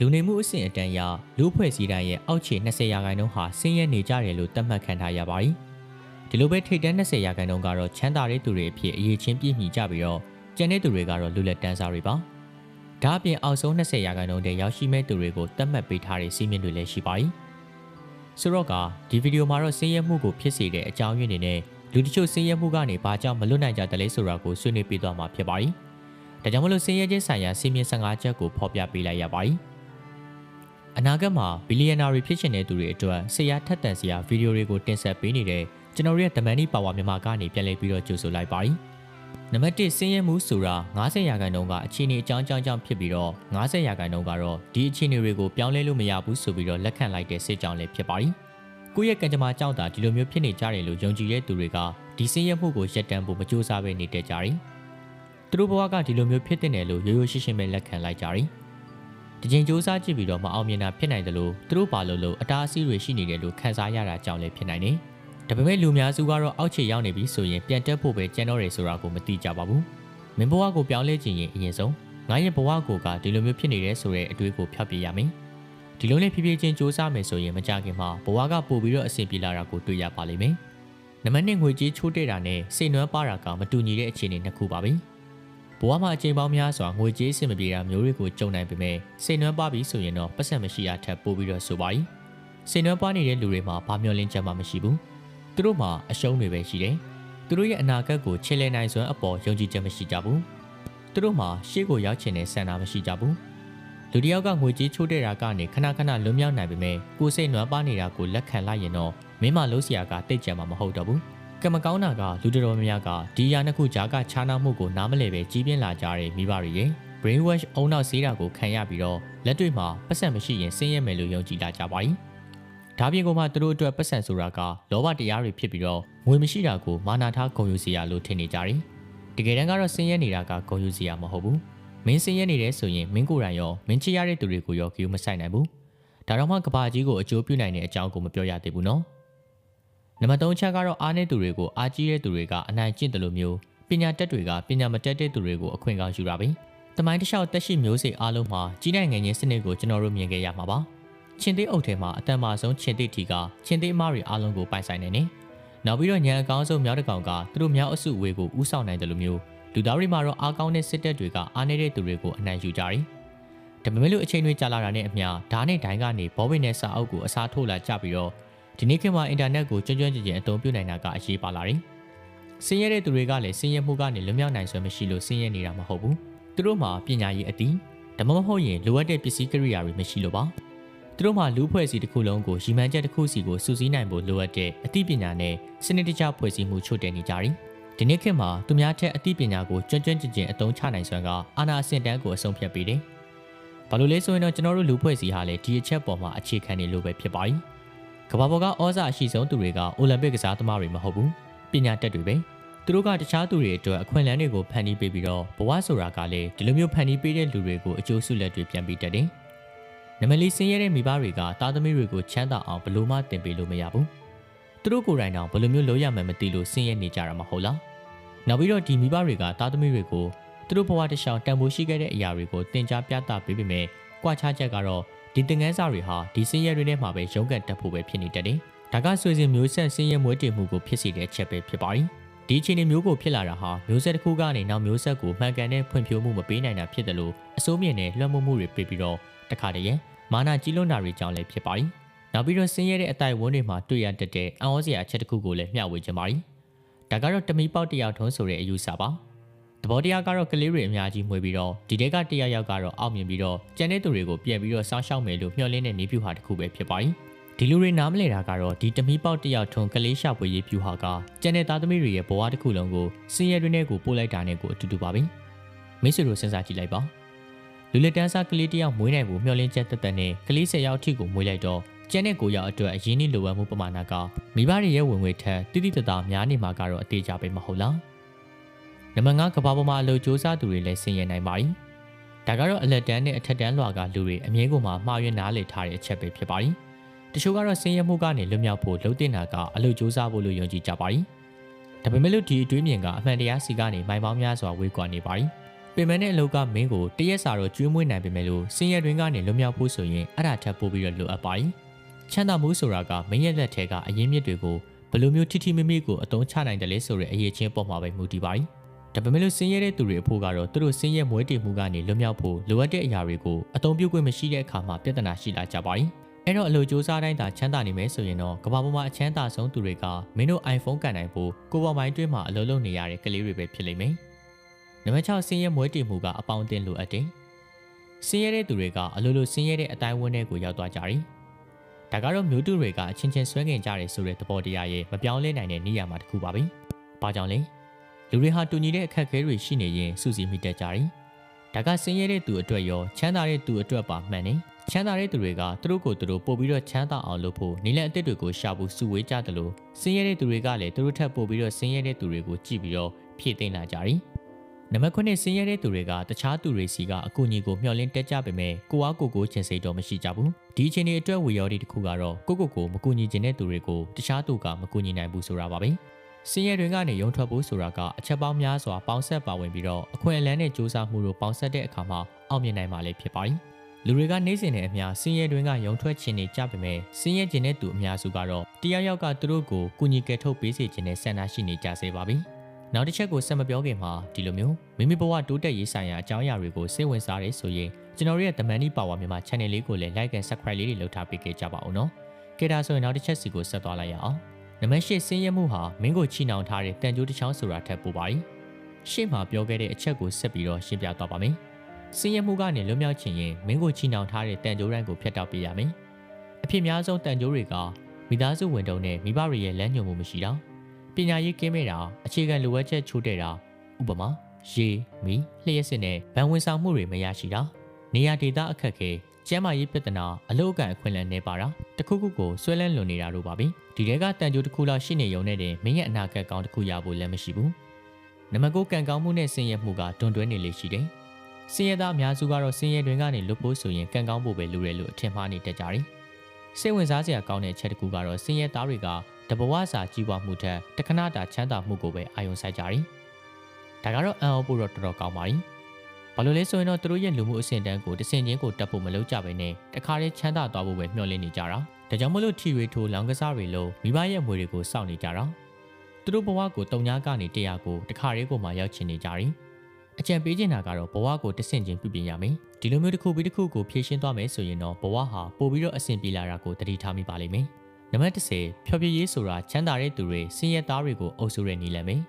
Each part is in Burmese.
လူနေမှုအဆင့်အတန်းအရလူ့ဖွဲ့စည်းတိုင်းရဲ့အောက်ခြေ20ရာခိုင်နှုန်းဟာဆင်းရဲနေကြတယ်လို့သတ်မှတ်ခံထားရပါတယ်။ဒီလိုပဲထိပ်တန်း20ရာခိုင်နှုန်းကတော့ချမ်းသာတဲ့သူတွေအဖြစ်အရေးချင်းပြည့်မီကြပြီးတော့ကျန်တဲ့သူတွေကတော့လူလက်တန်းစားတွေပါ။ဒါအပြင်အောက်ဆုံး20ရာခိုင်နှုန်းတည်းရောက်ရှိမဲ့သူတွေကိုသတ်မှတ်ပေးထားတဲ့စီးမြင့်တွေလည်းရှိပါတယ်။ဆိုတော့ကဒီဗီဒီယိုမှာတော့ဆင်းရဲမှုကိုဖြစ်စေတဲ့အကြောင်းရင်းတွေနဲ့လူတချို့ဆင်းရဲမှုကနေဘာကြောင့်မလွတ်နိုင်ကြတယ်လဲဆိုတာကိုဆွေးနွေးပြသွားမှာဖြစ်ပါတယ်။ဒါကြောင့်မလို့ဆင်းရဲခြင်းဆိုင်ရာစီးမြင့်15ချက်ကိုဖော်ပြပေးလိုက်ရပါတယ်။ အနာဂတ်မှာဘီလီယံနာတွေဖြစ်ချင်တဲ့သူတွေအတွက်ဆရာထက်တန်စရာဗီဒီယိုတွေကိုတင်ဆက်ပေးနေတဲ့ကျွန်တော်ရဲ့ The Money Power မြန်မာကနေပြန်လည်ပြီးတော့ကြိုဆိုလိုက်ပါတယ်။နံပါတ်1ဆင်းရဲမှုဆိုတာ90ရာခိုင်နှုန်းကအခြေအနေအကြောင်းအကြောင်းကြောင့်ဖြစ်ပြီးတော့90ရာခိုင်နှုန်းကတော့ဒီအခြေအနေတွေကိုပြောင်းလဲလို့မရဘူးဆိုပြီးတော့လက်ခံလိုက်တဲ့စစ်ကြောင်းလည်းဖြစ်ပါတယ်။ကိုယ့်ရဲ့ကံကြမ္မာကြောင့်သာဒီလိုမျိုးဖြစ်နေကြတယ်လို့ယုံကြည်တဲ့သူတွေကဒီဆင်းရဲမှုကိုရပ်တန့်ဖို့မကြိုးစားဘဲနေတဲ့ကြတယ်။သူတို့ဘဝကဒီလိုမျိုးဖြစ်တဲ့တယ်လို့ရိုးရိုးရှင်းရှင်းပဲလက်ခံလိုက်ကြတယ်။ ဒီချိန်စူးစမ်းကြည့်ပြီးတော့မအောင်မြင်တာဖြစ်နိုင်တယ်လို့သူတို့ဘာလို့လို့အတားအဆီးတွေရှိနေတယ်လို့ခံစားရတာကြောင့်လည်းဖြစ်နိုင်တယ်။ဒါပေမဲ့လူများစုကတော့အောက်ခြေရောက်နေပြီဆိုရင်ပြန်တက်ဖို့ပဲကြံတော့တယ်ဆိုတာကိုမသိကြပါဘူး။မင်းဘဝကိုပြောင်းလဲခြင်းရင်အရင်ဆုံးငါရဲ့ဘဝကိုကဒီလိုမျိုးဖြစ်နေတယ်ဆိုတဲ့အတွေးကိုဖျောက်ပြရမယ်။ဒီလိုနဲ့ဖြည်းဖြည်းချင်းစူးစမ်းမယ်ဆိုရင်မကြခင်မှာဘဝကပို့ပြီးတော့အဆင်ပြေလာတာကိုတွေ့ရပါလိမ့်မယ်။နံပါတ်1ငွေကြေးချိုးတဲ့တာနဲ့စိတ်နှွမ်းပါတာကမတူညီတဲ့အခြေအနေနှစ်ခုပါပဲ။ ဘဝမှာအချိန်ပေါင်းများစွာငွေကြေးအဆင်မပြေတာမျိုးတွေကိုကြုံနိုင်ပေမဲ့စိတ်နှွမ်းပါပြီဆိုရင်တော့ပတ်စံမရှိတာထက်ပိုပြီးတော့ဆိုပါ၏။စိတ်နှွမ်းပါနေတဲ့လူတွေမှာဘာမျှော်လင့်ချက်မှမရှိဘူး။သူတို့မှာအရှုံးတွေပဲရှိတယ်။သူတို့ရဲ့အနာဂတ်ကိုချေလဲနိုင်စွမ်းအပေါ်ယုံကြည်ချက်မရှိကြဘူး။သူတို့မှာရှေ့ကိုရောက်ချင်တဲ့ဆန္ဒမရှိကြဘူး။လူတစ်ယောက်ကငွေကြေးချိုးတဲ့တာကနေခဏခဏလွတ်မြောက်နိုင်ပေမဲ့ကိုယ်စိတ်နွမ်းပါနေတာကိုလက်ခံလိုက်ရင်တော့မင်းမလို့စရာကတိတ်ကြံမှာမဟုတ်တော့ဘူး။ ကံမကောင်းတာကလူတော်များများကဒီအရာနှစ်ခုကြားကခြားနားမှုကိုနားမလည်ပဲကြီးပြင်းလာကြတဲ့မိဘတွေရဲ့ brain wash အုံနောက်ဆေးတာကိုခံရပြီးတော့လက်တွေ့မှာပတ်စံမရှိရင်ဆင်းရဲမယ်လို့ယုံကြည်လာကြပါ යි ။ဒါပြင်ကမှသူတို့အတွက်ပတ်စံဆိုတာကလောဘတရားတွေဖြစ်ပြီးတော့ငွေမရှိတာကိုမာနာထားဂုဏ်ယူစရာလို့ထင်နေကြတယ်။တကယ်တမ်းကတော့ဆင်းရဲနေတာကဂုဏ်ယူစရာမဟုတ်ဘူး။မင်းဆင်းရဲနေတယ်ဆိုရင်မင်းကိုယ်တိုင်ရောမင်းချစ်ရတဲ့သူတွေကိုရောဂရုမစိုက်နိုင်ဘူး။ဒါတော့မှကဘာကြီးကိုအကျိုးပြုနိုင်တဲ့အကြောင်းကိုမပြောရသေးဘူးနော်။ နံပါတ်3ချက်ကတော့အားနည်းသူတွေကိုအားကြီးတဲ့သူတွေကအနိုင်ကျင့်တယ်လို့မျိုးပညာတတ်တွေကပညာမတတ်တဲ့သူတွေကိုအခွင့်ကောင်းယူတာပဲ။တမိုင်းတစ်လျှောက်တက်ရှိမျိုးစိအားလုံးမှာကြီးနိုင်ငံချင်းစနစ်ကိုကျွန်တော်တို့မြင်ခဲ့ရမှာပါ။ချင်းသေးအုပ်ထဲမှာအတန်မာဆုံးချင်းသေးထီကချင်းသေးအမတွေအားလုံးကိုပိုင်ဆိုင်နေနေ။နောက်ပြီးတော့ညံအကောင်းဆုံးမြောက်တကောင်ကသူတို့မြောက်အစုဝေးကိုဥဆောင်နိုင်တယ်လို့မျိုးလူသားတွေမှာတော့အားကောင်းတဲ့စစ်တပ်တွေကအားနည်းတဲ့သူတွေကိုအနိုင်ယူကြတယ်။ဒါပေမဲ့လို့အချိန်တွေကြာလာတာနဲ့အမျှဓာတ်နဲ့ဒိုင်းကနေဘောဘင်းနဲ့စာအုပ်ကိုအစားထိုးလာကြပြီးတော့ ဒီနေ့ခေတ်မှာအင်တာနက်ကိုကျွမ်းကျွမ်းကျင်ကျင်အသုံးပြုနိုင်တာကအရေးပါလာတယ်။ဆင်းရဲတဲ့သူတွေကလည်းဆင်းရဲမှုကနေလွတ်မြောက်နိုင်စွမ်းမရှိလို့ဆင်းရဲနေတာမဟုတ်ဘူး။သူတို့မှာပညာရေးအတည်ဒါမှမဟုတ်ရင်လိုအပ်တဲ့ပစ္စည်းကိရိယာတွေမရှိလို့ပါ။သူတို့မှာလူဖွဲ့စည်းတစ်ခုလုံးကိုရီမန်းချက်တစ်ခုစီကိုစုစည်းနိုင်ဖို့လိုအပ်တဲ့အသိပညာနဲ့စနစ်တကျဖွဲ့စည်းမှုချို့တဲ့နေကြတယ်။ဒီနေ့ခေတ်မှာသူများထက်အသိပညာကိုကျွမ်းကျွမ်းကျင်ကျင်အသုံးချနိုင်စွမ်းကအာဏာအဆင့်တန်းကိုအဆုံးဖြတ်ပေးတယ်။ဘာလို့လဲဆိုရင်တော့ကျွန်တော်တို့လူဖွဲ့စည်းဟာလည်းဒီအချက်ပေါ်မှာအခြေခံနေလို့ပဲဖြစ်ပါ යි ။ ကမ္ဘာပေါ်ကဩဇာအရှိဆုံးသူတွေကအိုလံပစ်ကစားသမားတွေမဟုတ်ဘူးပညာတတ်တွေပဲသူတို့ကတခြားသူတွေအတွက်အခွင့်အလမ်းတွေကိုဖန်တီးပေးပြီးတော့ဘဝဆိုတာကလည်းဒီလိုမျိုးဖန်တီးပေးတဲ့လူတွေကိုအကျိုးဆုလက်တွေပြန်ပေးတတ်တယ်နမလီဆင်းရဲတဲ့မိဘတွေကသားသမီးတွေကိုချမ်းသာအောင်ဘယ်လိုမှတင်ပေးလို့မရဘူးသူတို့ကိုယ်တိုင်တောင်ဘယ်လိုမျိုးလုပ်ရမှန်းမသိလို့ဆင်းရဲနေကြတာမဟုတ်လားနောက်ပြီးတော့ဒီမိဘတွေကသားသမီးတွေကိုသူတို့ဘဝတစ်လျှောက်တန်ဖိုးရှိခဲ့တဲ့အရာတွေကိုတင် जा ပြသပေးပေမဲ့ကြွားချချက်ကတော့ ဒီသင်ငန်းစာတွေဟာဒီစင်းရဲတွေထဲမှာပဲရုန်းကန်တက်ဖို့ပဲဖြစ်နေတတ်တယ်။ဒါကဆွေစဉ်မျိုးဆက်စင်းရဲမွေးတည်မှုကိုဖြစ်စေတဲ့အချက်ပဲဖြစ်ပါတယ်။ဒီအခြေအနေမျိုးကိုဖြစ်လာတာဟာမျိုးဆက်တစ်ခုကနေနောက်မျိုးဆက်ကိုမှန်ကန်တဲ့ဖွံ့ဖြိုးမှုမပေးနိုင်တာဖြစ်တယ်လို့အစိုးမြင့်နဲ့လွှမ်းမိုးမှုတွေပေးပြီးတော့တခါတည်းရဲ့မာနာကြီးလွန်းတာတွေကြောင့်လည်းဖြစ်ပါတယ်။နောက်ပြီးတော့စင်းရဲတဲ့အတိုင်ဝန်းတွေမှာတွေ့ရတတ်တဲ့အံ့ဩစရာအချက်တစ်ခုကိုလည်းမျှဝေချင်ပါတယ်။ဒါကတော့တမီပေါက်တယောက်ထုံးဆိုတဲ့အယူဆပါ။ တဘောတရားကတော့ကလေးတွေအများကြီးမှွေပြီးတော့ဒီတဲကတရယောက်ကတော့အောက်မြင်ပြီးတော့ကျန်တဲ့သူတွေကိုပြန်ပြီးတော့စောင်းရှောက်မယ်လို့မျှော်လင့်တဲ့နေပြူဟာတစ်ခုပဲဖြစ်ပါ යි ဒီလူတွေနားမလဲတာကတော့ဒီတမီပေါက်တယောက်ထုံကလေးရှာပွေရေးပြူဟာကကျန်တဲ့သားသမီးတွေရဲ့ဘဝတစ်ခုလုံးကိုစင်ရဲတွေနဲ့ကိုပို့လိုက်တာနဲ့ကိုအတူတူပါပဲမိတ်ဆွေတို့စဉ်းစားကြည့်လိုက်ပါလူလက်တန်းစားကလေးတယောက်မွေးနိုင်ဖို့မျှော်လင့်ချက်တက်တက်နဲ့ကလေး၁၀ယောက်အထိကိုမွေးလိုက်တော့ကျန်တဲ့ကိုယောက်အတွက်အရင်းနှီးလိုအပ်မှုပမာဏကမိဘတွေရဲ့ဝင်ငွေထက်တိတိတသားများနေမှာကတော့အသေးချပဲမဟုတ်လား နံပါတ်5ကဘာပေါ်မှာအလုပ်ကြိုးစားသူတွေလည်းဆင်ရင်နိုင်ပါပြီ။ဒါကတော့အလက်တန်းနဲ့အထက်တန်းလွှာကလူတွေအမြင်ကိုမှမှားယွင်းနားလည်ထားတဲ့အချက်ပဲဖြစ်ပါပြီ။တချို့ကတော့ဆင်းရဲမှုကနေလွတ်မြောက်ဖို့လှုပ်တင်တာကအလုပ်ကြိုးစားဖို့လို့ယုံကြည်ကြပါပြီ။ဒါပေမဲ့လို့ဒီအတွေးမြင်ကအမှန်တရားစီကနေမိုင်ပေါင်းများစွာဝေးကွာနေပါပြီ။ပင်မနဲ့အလုပ်ကမင်းကိုတရက်စာတော့ကျွေးမွေးနိုင်ပေမဲ့လို့ဆင်းရဲတွင်ကနေလွတ်မြောက်ဖို့ဆိုရင်အဲ့ဒါထပ်ပို့ပြီးတော့လိုအပ်ပါပြီ။ချမ်းသာမှုဆိုတာကမင်းရဲ့လက်ထဲကအရင်းမြစ်တွေကိုဘယ်လိုမျိုးထိထိမိမိကိုအတုံးချနိုင်တယ်လဲဆိုတဲ့အရေးချင်းပေါ်မှာပဲမူတည်ပါပြီ။ ဒါပေမဲ့လို့စင်ရဲတဲ့သူတွေအဖို့ကတော့သူတို့စင်ရဲမွေးတည်မှုကနေလွတ်မြောက်ဖို့လိုအပ်တဲ့အရာတွေကိုအသုံးပြုခွင့်မရှိတဲ့အခါမှာပြဿနာရှိလာကြပါ යි အဲ့တော့အလိုစ조사တိုင်းသာချမ်းသာနေမယ်ဆိုရင်တော့ကမ္ဘာပေါ်မှာအချမ်းသာဆုံးသူတွေကမင်းတို့ iPhone ကန်နိုင်ဖို့ကိုယ်ပေါ်မိုင်းတွင်းမှာအလုပ်လုပ်နေရတဲ့ကလေးတွေပဲဖြစ်လိမ့်မယ်။နံပါတ်6ဆင်းရဲမွဲတည်မှုကအပေါင်းအသင်းလိုအပ်တယ်။ဆင်းရဲတဲ့သူတွေကအလိုလိုဆင်းရဲတဲ့အတိုင်းဝန်းတွေကိုရောက်သွားကြတယ်။ဒါကတော့မျိုးတူတွေကအချင်းချင်းဆွဲငင်ကြတယ်ဆိုတဲ့သဘောတရားရဲ့မပြောင်းလဲနိုင်တဲ့နေရာမှာတစ်ခုပါပဲ။ဘာကြောင့်လဲ။ လူတွေဟာတူညီတဲ့အခက်အခဲတွေရှိနေရင်စုစည်းမိတတ်ကြတယ်။ဒါကဆင်းရဲတဲ့သူအတွက်ရောချမ်းသာတဲ့သူအတွက်ပါမှန်တယ်။ချမ်းသာတဲ့သူတွေကသူတို့ကိုသူတို့ပို့ပြီးတော့ချမ်းသာအောင်လုပ်ဖို့နေလန်အစ်စ်တွေကိုရှာဖို့စုဝေးကြတယ်လို့ဆင်းရဲတဲ့သူတွေကလည်းသူတို့ထက်ပို့ပြီးတော့ဆင်းရဲတဲ့သူတွေကိုကြည့်ပြီးတော့ဖြည့်သိမ်းလာကြတယ်။နံပါတ်9ဆင်းရဲတဲ့သူတွေကတခြားသူတွေစီကအကူအညီကိုမျှော်လင့်တက်ကြပေမဲ့ကိုအားကိုကိုချင်စိတ်တော့မရှိကြဘူး။ဒီအချိန်တွေအတွက်ဝေရော်ဒီတစ်ခုကတော့ကိုကိုကိုမကူညီခြင်းတဲ့သူတွေကိုတခြားသူကမကူညီနိုင်ဘူးဆိုတာပါပဲ။ စင်းရဲတွေကနေရုံထွက်ဖို့ဆိုတာကအချက်ပေါင်းများစွာပေါင်းဆက်ပါဝင်ပြီးတော့အခွင့်အလမ်းနဲ့စူးစမ်းမှုတို့ပေါင်းဆက်တဲ့အခါမှာအောင်မြင်နိုင်မှာလည်းဖြစ်ပါတယ်။လူတွေကနှိမ့်စင်တဲ့အများစင်းရဲတွင်ကရုံထွက်ခြင်းနေကြပေမဲ့စင်းရဲခြင်းတဲ့သူအများစုကတော့တယောက်ယောက်ကသူတို့ကိုကုညီကယ်ထုတ်ပေးစေခြင်းနဲ့ဆန္ဒရှိနေကြစေပါပြီ။နောက်တစ်ချက်ကိုဆက်မပြောခင်မှာဒီလိုမျိုးမိမိဘဝတိုးတက်ရေးဆိုင်ရာအကြောင်းအရာတွေကိုစိတ်ဝင်စားရဲဆိုရင်ကျွန်တော်ရဲ့ The Money Power မြန်မာ Channel လေးကိုလည်း Like and Subscribe လေးတွေလုပ်ထားပေးခဲ့ကြပါဦးနော်။ကဲဒါဆိုရင်နောက်တစ်ချက်စီကိုဆက်သွားလိုက်ရအောင်။ နံပါတ်၈စင်းရဲမှုဟာမင်းကိုချီနှောင်ထားတဲ့တန်ကြိုးတစ်ချောင်းဆိုတာထက်ပိုပါ၏။ရှေ့မှာပြောခဲ့တဲ့အချက်ကိုဆက်ပြီးတော့ရှင်းပြသွားပါမယ်။စင်းရဲမှုကနေလွတ်မြောက်ချင်ရင်မင်းကိုချီနှောင်ထားတဲ့တန်ကြိုးတိုင်းကိုဖျက်တောက်ပေးရမယ်။အဖြစ်များဆုံးတန်ကြိုးတွေကမိသားစုဝင်တုံနဲ့မိဘတွေရဲ့လမ်းညွှန်မှုမရှိတာပညာရေးကင်းမဲ့တာအခြေခံလိုအပ်ချက်ချိုးတဲ့တာဥပမာရေမီလျှက်စစ်နဲ့ဗန်ဝင်ဆောင်မှုတွေမရရှိတာနေရာဒေသအခက်ခဲ ကျမ်းမာရေးပြဿနာအလုတ်ကန်အခွင့်အလမ်းနေပါတာတခုခုကိုဆွဲလန်းလွန်နေတာတို့ပါပဲဒီတဲကတန်ကြိုးတစ်ခုလောက်ရှိနေုံနဲ့တင်မင်းရဲ့အနာဂတ်ကောင်းတစ်ခုရဖို့လည်းမရှိဘူးနမကိုကံကောင်းမှုနဲ့ဆင်းရဲမှုကတွန်တွဲနေလေရှိတယ်စင်ရသားအများစုကတော့စင်ရတွင်ကနေလွတ်ဖို့ဆိုရင်ကံကောင်းဖို့ပဲလိုတယ်လို့အထင်မှားနေတတ်ကြတယ်။စိတ်ဝင်စားစရာကောင်းတဲ့ချက်တစ်ခုကတော့စင်ရသားတွေကတဘဝစာကြီးပွားမှုထက်တခဏတာချမ်းသာမှုကိုပဲအာရုံစိုက်ကြတယ်။ဒါကတော့အံ့ဩဖို့တော့တော်တော်ကောင်းပါပြီ။ ဘာလို့လဲဆိုရင်တော့သူတို့ရဲ့လူမှုအဆင့်တန်းကိုတဆင့်ချင်းကိုတက်ဖို့မလုပ်ကြဘဲနဲ့တခါတည်းချမ်းသာသွားဖို့ပဲမျှော်လင့်နေကြတာ။ဒါကြောင့်မလို့ထီရီထိုးလောင်ကစားတွေလို့မိဘရဲ့အမွေတွေကိုစောင့်နေကြတာ။သူတို့ဘဝကိုတုံညာကနေတရားကိုတခါတည်းကိုမှရောက်ချင်နေကြတယ်။အကြံပေးချင်တာကတော့ဘဝကိုတဆင့်ချင်းပြုပြင်ရမယ်ဒီလိုမျိုးတစ်ခုပြီးတစ်ခုကိုဖြည့်ရှင်းသွားမယ်ဆိုရင်တော့ဘဝဟာပိုပြီးတော့အဆင်ပြေလာတာကိုတတိထားမိပါလိမ့်မယ်နံပါတ်30ဖြောပြရေးဆိုတာချမ်းသာတဲ့သူတွေစင်ရဲသားတွေကိုအုပ်စုရနေလမ်းမယ်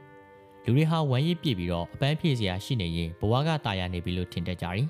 လူတွေဟာဝမ်းရည်ပြည့်ပြီးတော့အပန်းဖြည့်စရာရှိနေရင်ဘဝကတာယာနေပြီလို့ထင်တတ်ကြတယ်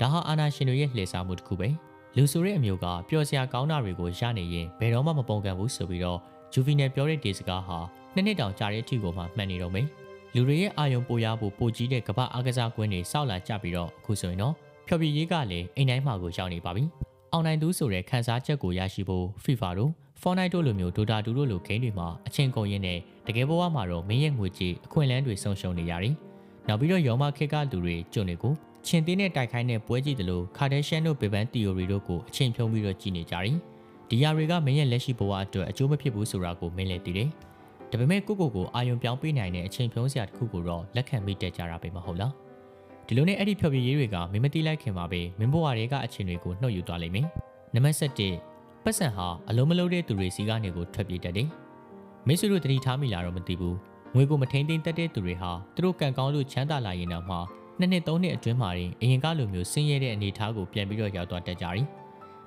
ဒါဟာအာနာရှင်တွေရဲ့လှည့်စားမှုတစ်ခုပဲလူဆိုတဲ့အမျိုးကပျော်စရာကောင်းတာတွေကိုရနေရင်ဘယ်တော့မှမပုံကန်ဘူးဆိုပြီးတော့ဂျူဗီနယ်ပြောတဲ့ဒီစကားဟာနှစ်နှစ်တောင်ကြာတဲ့အထိကိုမှမှတ်နေတော့မယ်လူတွေရဲ့အာယုံပိုရဖို့ပိုကြီးတဲ့ကမ္ဘာအားကစားကွင်းတွေစောက်လာကြပြီးတော့အခုဆိုရင်တော့ဖျော်ဖြေရေးကလည်းအိမ်တိုင်းမှာကိုရောက်နေပါပြီ။အောင်နိုင်သူဆိုတဲ့ခန်းစားချက်ကိုရရှိဖို့ FIFA တို့ Fortnite တို့လိုမျိုး Dota 2တို့လိုဂိမ်းတွေမှာအချင်းကုန်ရင်းနဲ့တကယ်ဘဝမှာတော့မင်းရဲ့ငွေကြေးအခွင့်အလမ်းတွေဆုံးရှုံးနေရတယ်။နောက်ပြီးတော့ရောမခက်ကလူတွေကျုံတွေကိုချင်းသေးနဲ့တိုက်ခိုင်းတဲ့ပွဲကြည့်တယ်လို့ခါဒဲရှန်တို့ဘေဘန်တီယိုရီတို့ကိုအချင်းဖြုံးပြီးတော့ကြည်နေကြတယ်။ဒီຢာတွေကမင်းရဲ့လက်ရှိဘဝအတွက်အကျိုးမဖြစ်ဘူးဆိုတာကိုမင်းလည်းသိတယ်။ဒါပေမဲ့ကိုကိုကိုအာယုံပြောင်းပေးနိုင်တဲ့အချိန်ဖြုံးစရာတစ်ခုကိုတော့လက်ခံမိတတ်ကြတာပဲမဟုတ်လားဒီလိုနဲ့အဲ့ဒီဖြောပြရေးတွေကမင်းမတိလိုက်ခင်ပါပဲမင်းဘဝတွေကအချိန်တွေကိုနှုတ်ယူသွားလိမ့်မယ်နံပါတ်7 ပတ်စံဟာအလုံးမလုံးတဲ့သူတွေစီကနေကိုထွက်ပြေးတတ်တယ်မိတ်ဆွေတို့တတိထားမိလားတော့မသိဘူးငွေကိုမထိန်သိမ်းတတ်တဲ့သူတွေဟာသူတို့ကံကောင်းလို့ချမ်းသာလာရင်တော့မှနှစ်နှစ်သုံးနှစ်အတွင်းမှာရင်အရင်ကလိုမျိုးဆင်းရဲတဲ့အနေအထားကိုပြန်ပြီးတော့ရောက်သွားတတ်ကြတယ်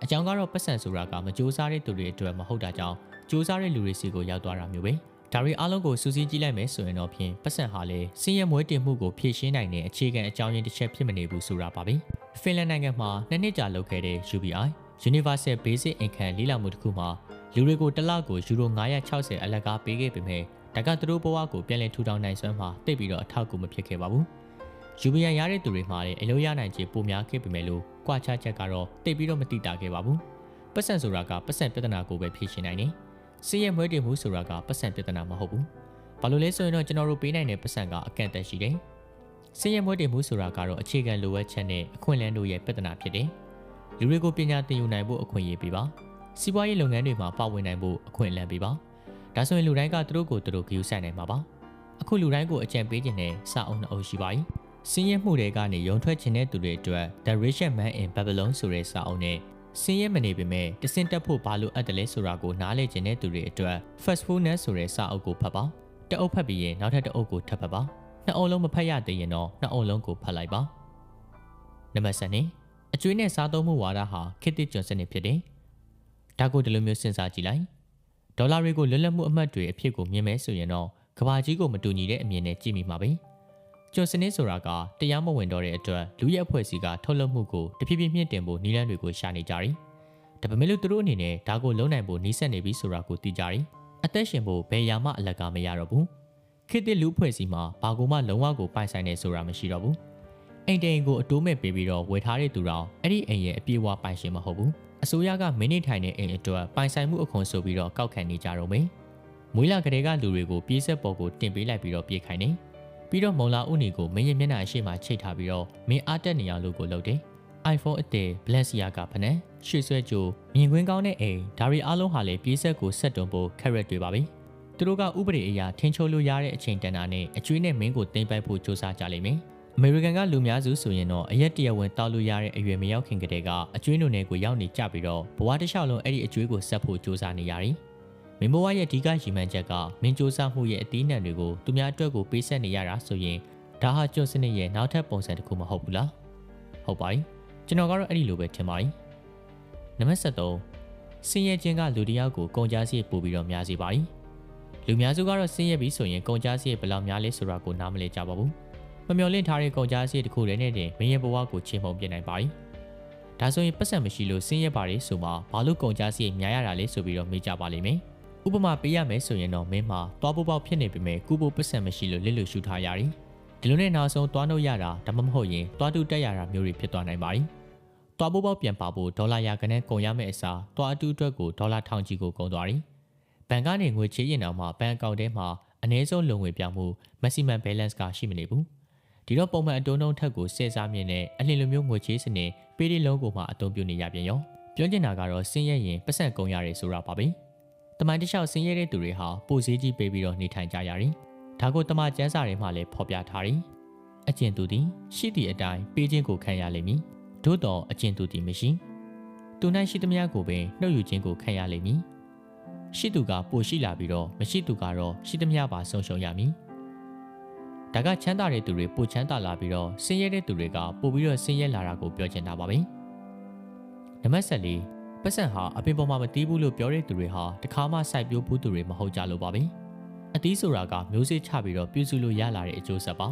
အကြောင်းကတော့ပတ်စံဆိုတာကမကြိုးစားတဲ့သူတွေအတွက်မဟုတ်တာကြောင့်ကြိုးစားတဲ့လူတွေစီကိုရောက်သွားတာမျိုးပဲ။ဒါတွေအားလုံးကိုစူးစီးကြည့်လိုက်မယ်ဆိုရင်တော့ဖြင့်ပတ်စံဟာလေစင်းရဲမွေးတင်မှုကိုဖြည့်ရှင်းနိုင်တဲ့အခြေခံအကြောင်းရင်းတစ်ချက်ဖြစ်မနေဘူးဆိုတာပါပဲဖင်လန်နိုင်ငံမှာနှစ်နှစ်ကြာလုပ်ခဲ့တဲ့ UBI Universal Basic Income လေးလာမှုတစ်ခုမှာလူတွေကိုတစ်လကိုယူရို960အလကားပေးခဲ့ပေမဲ့ဒါကသူတို့ဘဝကိုပြန်လည်ထူထောင်နိုင်စွမ်းမှာတိတ်ပြီးတော့အထောက်အကူမဖြစ်ခဲ့ပါဘူး။ UBI ရတဲ့သူတွေမှာလည်းအလို့ရနိုင်ခြေပိုများခဲ့ပေမဲ့လို့ကြွားချချက်ကတော့တိတ်ပြီးတော့မတိတာခဲ့ပါဘူး။ပတ်စံဆိုတာကပတ်စံပြဿနာကိုပဲဖြေရှင်းနိုင်တယ်။စီးရဲမွဲတင်မှုဆိုတာကပတ်စံပြဿနာမဟုတ်ဘူး။ဘာလို့လဲဆိုရင်တော့ကျွန်တော်တို့ပေးနိုင်တဲ့ပတ်စံကအကန့်အသတ်ရှိတယ်။စီးရဲမွဲတင်မှုဆိုတာကတော့အခြေခံလိုအပ်ချက်နဲ့အခွင့်အလမ်းတို့ရဲ့ပြဿနာဖြစ်တယ်။ လူတွေကိုပညာသင်ယူနိုင်ဖို့အခွင့်အရေးပေးပါ။စီးပွားရေးလုပ်ငန်းတွေမှာပါဝင်နိုင်ဖို့အခွင့်အလမ်းပေးပါ။ဒါဆိုရင်လူတိုင်းကသူတို့ကိုသူတို့ဂရုစိုက်နိုင်မှာပါ။အခုလူတိုင်းကိုအကြံပေးခြင်းနဲ့စာအုပ်နှအုပ်ရှိပါ යි စင်းရဲမှုတွေကနေရုံထွက်ခြင်းတဲ့သူတွေအတွက် The Richest Man in Babylon ဆိုတဲ့စာအုပ်နဲ့စင်းရဲမနေပေမဲ့တစင်တက်ဖို့ဘာလို့အပ်တယ်လဲဆိုတာကိုနားလည်ခြင်းတဲ့သူတွေအတွက် Fastfulness ဆိုတဲ့စာအုပ်ကိုဖတ်ပါတအုပ်ဖတ်ပြီးရင်နောက်ထပ်တအုပ်ကိုထပ်ဖတ်ပါနှစ်အုပ်လုံးမဖတ်ရသေးရင်တော့နှစ်အုပ်လုံးကိုဖတ်လိုက်ပါနံပါတ်7 အကျွေးနဲ့စားသုံးမှုဝါဒဟာခေတ်သစ်ကျွန်းစနစ်ဖြစ်တယ်ဒါကိုဒီလိုမျိုးစဉ်းစားကြည့်လိုက်ဒေါ်လာတွေကိုလွတ်လပ်မှုအမှတ်တွေအဖြစ်ကိုမြင်မဲဆိုရင်တော့ကဘာကြီးကိုမတူညီတဲ့အမြင်နဲ့ကြည့်မိမှာပဲကျွန်းစနစ်ဆိုတာကတရားမဝင်တော့တဲ့အတွက်လူရဲအဖွဲ့အစည်းကထုတ်လုပ်မှုကိုတဖြည်းဖြည်းမြင့်တင်ဖို့နည်းလမ်းတွေကိုရှာနေကြတယ်ဒါပေမဲ့လို့သူတို့အနေနဲ့ဒါကိုလုံးနိုင်ဖို့နှီးစက်နေပြီဆိုတာကိုသိကြတယ်အသက်ရှင်ဖို့ဘယ်ရာမှအလကားမရတော့ဘူးခေတ်သစ်လူဖွဲ့စည်းမှာဘာကိုမှလုံးဝကိုပိုင်ဆိုင်နေဆိုတာမရှိတော့ဘူး အိမ်တိန်ကိုအတိုးမဲ့ပေးပြီးတော့ဝယ်ထားတဲ့သူတော်အဲ့ဒီအိမ်ရဲ့အပြေအဝပိုင်ရှင်မဟုတ်ဘူးအစိုးရကမိနစ်ထိုင်တဲ့အိမ်အတွက်ပိုင်ဆိုင်မှုအခွန်ဆိုပြီးတော့ကောက်ခံနေကြတော့မယ်မွေးလာကလေးကလူတွေကိုပြေးဆက်ပေါ်ကိုတင်ပေးလိုက်ပြီးတော့ပြေးခိုင်းတယ်ပြီးတော့မုံလာဥနီကိုမင်းရဲ့မျက်နှာအရှိမှချိတ်ထားပြီးတော့မင်းအားတက်နေရလို့ကိုလုပ်တယ် iPhone အသစ် Balenciaga ကဖနက်ရွှေဆွဲကြိုမြင်ကွင်းကောင်းတဲ့အိမ်ဒါရီအားလုံးဟာလည်းပြေးဆက်ကိုဆက်တွန်းဖို့ carrot တွေပါပဲသူတို့ကဥပဒေအရာထင်းချိုးလို့ရတဲ့အချိန်တန်တာနဲ့အကျွေးနဲ့မင်းကိုတင်ပိုက်ဖို့စ조사ကြလိမ့်မယ် အမေရိကန်ကလူများစုဆိုရင်တော့အရက်တရဝင်တောက်လို့ရတဲ့အရွယ်မရောက်ခင်ကတည်းကအကျွေးနုံနယ်ကိုရောက်နေကြပြီးတော့ဘဝတစ်လျှောက်လုံးအဲ့ဒီအကျွေးကိုဆက်ဖို့ကြိုးစားနေရတယ်။မင်းဘဝရဲ့အဓိကရည်မှန်းချက်ကမင်းစ조사မှုရဲ့အသီးနှံတွေကိုသူများအတွက်ကိုပေးဆက်နေရတာဆိုရင်ဒါဟာကျွန်းစနစ်ရဲ့နောက်ထပ်ပုံစံတစ်ခုမဟုတ်ဘူးလား။ဟုတ်ပါပြီ။ကျွန်တော်ကတော့အဲ့ဒီလိုပဲထင်ပါတယ်။နံပါတ်73စင်ရဲ့ခြင်းကလူတယောက်ကိုကုန်ကြစရိတ်ပို့ပြီးတော့များစေပါ၏။လူများစုကတော့စင်ရဲ့ပြီးဆိုရင်ကုန်ကြစရိတ်ဘယ်လောက်များလဲဆိုတာကိုနားမလည်ကြပါဘူး။ မမျော်လင့်ထားတဲ့ကုန်ကြစရိတ်တစ်ခုတည်းနဲ့တင်မင်းရဲ့ဘဝကိုချင်းမှုန်ပြနိုင်ပါ යි ဒါဆိုရင်ပတ်စံမရှိလို့စင်းရဲပါတယ်ဆိုမှဘာလို့ကုန်ကြစရိတ်များရတာလဲဆိုပြီးတော့မေးကြပါလိမ့်မယ်ဥပမာပေးရမယ်ဆိုရင်တော့မင်းမှာသွားဖို့ပေါက်ဖြစ်နေပေမဲ့ကုဖို့ပတ်စံမရှိလို့လစ်လို့ရှူထားရတယ်ဒီလိုနဲ့နောက်ဆုံးသွားနှုတ်ရတာဒါမှမဟုတ်ရင်သွားတူတက်ရတာမျိုးတွေဖြစ်သွားနိုင်ပါ යි သွားဖို့ပေါက်ပြန်ပါဖို့ဒေါ်လာရာခနဲ့ကုန်ရမယ့်အစားသွားအတူအတွက်ကိုဒေါ်လာထောင်ချီကိုကုန်သွားတယ်ဘဏ်ကနေငွေချေးရင်တော့မှဘဏ်အကောင့်ထဲမှာအနည်းဆုံးလုံငွေပြောင်းမှု maximum balance ကရှိမနေဘူး ဒီတော့ပုံမှန်အတုံးတုံးထက်ကိုစေစားမြင့်နဲ့အလင်းလိုမျိုးငွေချေးစနစ်ပေးဒီလုံးကိုမှအသုံးပြုနေရပြန်ရောပြောချင်တာကတော့စင်းရဲရင်ပတ်စံကုန်ရတယ်ဆိုတာပါပဲတမိုင်းတစ်လျှောက်စင်းရဲတဲ့သူတွေဟာပိုစည်းကြီးပေးပြီးတော့နေထိုင်ကြရတယ်ဒါကိုတမကျန်းစာတွေမှာလည်းဖော်ပြထားတယ်အကျင့်သူသည်ရှိသည့်အတိုင်းပေးခြင်းကိုခံရလိမ့်မည်သို့တော်အကျင့်သူသည်မရှိသူ၌ရှိသမျှကိုပင်နှုတ်ယူခြင်းကိုခံရလိမ့်မည်ရှိသူကပိုရှိလာပြီးတော့မရှိသူကတော့ရှိသမျှပါဆုံးရှုံးရမည် ဒါကချမ်းသာတဲ့သူတွေပိုချမ်းသာလာပြီးတော့ဆင်းရဲတဲ့သူတွေကပိုပြီးတော့ဆင်းရဲလာတာကိုပြောချင်တာပါပဲနံပါတ်7လေးပတ်စံဟာအပင်ပေါ်မှာမတီးဘူးလို့ပြောတဲ့သူတွေဟာတခါမှစိုက်ပျိုးဘူးသူတွေမဟုတ်ကြလို့ပါပဲအသီးဆိုတာကမျိုးစေ့ချပြီးတော့ပြုစုလို့ရလာတဲ့အကျိုးဆက်ပါ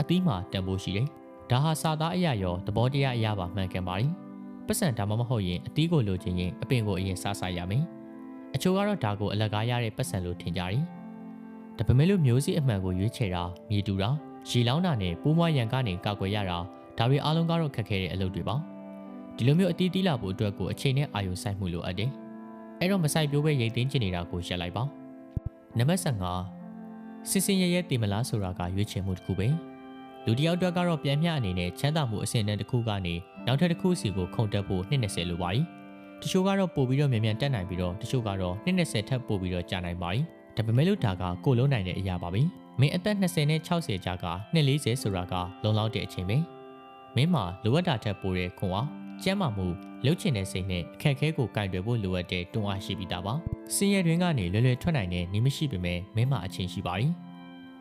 အသီးမှာတန်ဖိုးရှိတယ်ဒါဟာစာသားအရာရောသဘောတရားအရာပါမှန်ကန်ပါ යි ပတ်စံဒါမှမဟုတ်ရင်အသီးကိုလိုချင်ရင်အပင်ကိုအရင်စားစားရမယ်အချို့ကတော့ဒါကိုအလကားရတဲ့ပတ်စံလို့ထင်ကြတယ် ဒါပေမဲ့လို့မျိုးစေ့အမှန်ကိုရွေးချယ်တာမြေတူတာရေလောင်းတာနဲ့ပိုးမွားရန်ကနေကာကွယ်ရတာဒါတွေအားလုံးကတော့ခက်ခဲတဲ့အလုပ်တွေပါဒီလိုမျိုးအတီးတီးလာဖို့အတွက်ကိုအချိန်နဲ့အာရုံစိုက်မှုလိုအပ်တယ်အဲ့တော့မဆိုင်ပြိုးပဲရိတ်သိမ်းချင်နေတာကိုရှက်လိုက်ပါနံပါတ်5စစ်စင်ရရဲတင်မလားဆိုတာကရွေးချယ်မှုတစ်ခုပဲလူတယောက်အတွက်ကတော့ပြန်မျှအနေနဲ့ချမ်းသာမှုအဆင့်တန်းတစ်ခုကနေနောက်ထပ်တစ်ခုစီကိုခုန်တက်ဖို့220လိုပါ යි တချို့ကတော့ပို့ပြီးတော့မြန်မြန်တက်နိုင်ပြီးတော့တချို့ကတော့220ထပ်ပို့ပြီးတော့ကြာနိုင်ပါ යි ဒါပေမဲ့လို့ဒါကကိုလုံးနိုင်တဲ့အရာပါပဲမင်းအသက်20နဲ့60ကြာက240ဆိုတာကလုံလောက်တဲ့အချိန်ပဲမင်းမှာလိုအပ်တာထက်ပိုတဲ့ခွန်အားကျန်းမာမှုလှုပ်ချင်တဲ့စိတ်နဲ့အခက်အခဲကိုကင်တွယ်ဖို့လိုအပ်တဲ့တွန်းအားရှိပြီးသားပါစင်ရတွင်ကနေလွယ်လွယ်ထွက်နိုင်တဲ့နေမရှိပေမဲ့မင်းမှာအချိန်ရှိပါ යි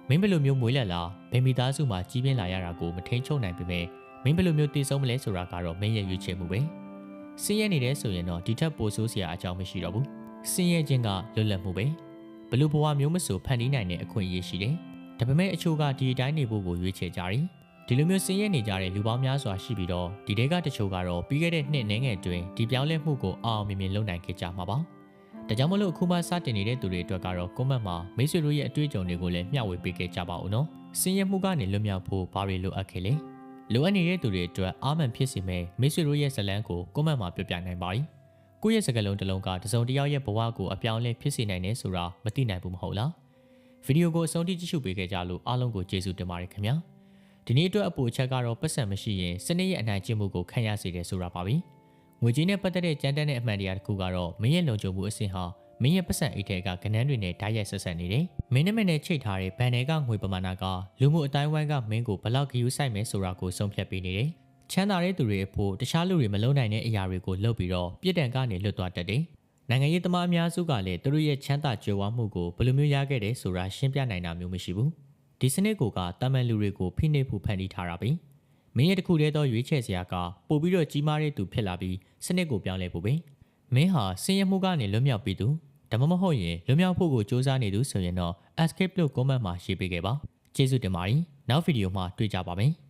မင်းဘယ်လိုမျိုးမွေးလက်လာဘယ်မိသားစုမှာကြီးပြင်းလာရတာကိုမထိန်ချုပ်နိုင်ပေမဲ့မင်းဘယ်လိုမျိုးတည်ဆုံးမလဲဆိုတာကတော့မင်းရဲ့ရွေးချယ်မှုပဲစင်းရဲနေတယ်ဆိုရင်တော့ဒီထက်ပိုဆိုးစရာအကြောင်းမရှိတော့ဘူးစင်းရဲခြင်းကလွတ်လပ်မှုပဲ ဘလို့ဘဝမျိုးမဆိုဖန်တီးနိုင်တဲ့အခွင့်အရေးရှိတယ်ဒါပေမဲ့အချို့ကဒီအတိုင်းနေဖို့ကိုရွေးချယ်ကြတယ်ဒီလိုမျိုးစင်းရဲနေကြတဲ့လူပေါင်းများစွာရှိပြီးတော့ဒီတဲကတချို့ကတော့ပြီးခဲ့တဲ့နှစ်နှင်းငယ်တွင်ဒီပြောင်းလဲမှုကိုအောင်အောင်မြင်မြင်လုပ်နိုင်ခဲ့ကြမှာပါဒါကြောင့်မလို့အခုမှစတင်နေတဲ့သူတွေအတွက်ကတော့ကွန်မန့်မှာမိတ်ဆွေတို့ရဲ့အတွေ့အကြုံတွေကိုလည်းမျှဝေပေးခဲ့ကြပါဦးနော်စင်ရမှုကနေလွတ်မြောက်ဖို့ဘာတွေလိုအပ်ခဲ့လဲလိုအပ်နေတဲ့သူတွေအတွက်အားမှန်ဖြစ်စေမဲ့မိတ်ဆွေတို့ရဲ့ဇလန်းကိုကွန်မန့်မှာပြပြနိုင်ပါ යි ကိုယ့်ရဲ့စကားလုံးတစ်လုံးကတစုံတစ်ယောက်ရဲ့ဘဝကိုအပြောင်းလဲဖြစ်စေနိုင်တယ်ဆိုတာမသိနိုင်ဘူးမဟုတ်လားဗီဒီယိုကိုအဆုံးထိကြည့်ရှုပေးခဲ့ကြလို့အားလုံးကိုကျေးဇူးတင်ပါတယ်ခင်ဗျာဒီနေ့အတွက်အပူချက်ကတော့ပတ်စံမရှိရင်စနေရဲ့အနိုင်ကျင့်မှုကိုခံရစေတယ်ဆိုတာပါပဲငွေကြေးနဲ့ပတ်သက်တဲ့ကြမ်းတမ်းတဲ့အမှန်တရားတစ်ခုကတော့မင်းရဲ့လုံခြုံမှုအဆင့်ဟာမမင်းရဲ့ပတ်စံအိတ်ထဲကကနန်းတွေနဲ့ဓာတ်ရိုက်ဆက်ဆက်နေတယ်မင်းနမနဲ့ချိတ်ထားတဲ့ဘန်တွေကငွေပမာဏကလူမှုအတိုင်းဝိုင်းကမင်းကိုဘလောက်ဂယူးဆိုင်မယ်ဆိုတာကိုဆုံးဖြတ်ပေးနေတယ် ချမ်းသာတဲ့သူတွေအဖို့တခြားလူတွေမလုံနိုင်တဲ့အရာတွေကိုလုပ်ပြီးတော့ပြစ်ဒဏ်ကနေလွတ်သွားတတ်တယ်နိုင်ငံရေးသမားအများစုကလည်းသူတို့ရဲ့ချမ်းသာကြွယ်ဝမှုကိုဘယ်လိုမျိုးရခဲ့တယ်ဆိုတာရှင်းပြနိုင်တာမျိုးမရှိဘူးဒီစနစ်ကိုကတာမန်လူတွေကိုဖိနှိပ်ဖို့ဖန်တီးထားတာပဲမင်းရဲ့တစ်ခုတည်းသောရွေးချယ်စရာကပို့ပြီးတော့ကြီးမားတဲ့သူဖြစ်လာပြီးစနစ်ကိုပြောင်းလဲဖို့ပဲမင်းဟာစင်ရမှုကနေလွတ်မြောက်ပြီးသူဒါမှမဟုတ်ရင်လွတ်မြောက်ဖို့ကိုစ조사နေသူဆိုရင်တော့ escape လို့ comment မှာရေးပေးခဲ့ပါကျေးဇူးတင်ပါတယ်နောက်ဗီဒီယိုမှာတွေ့ကြပါမယ်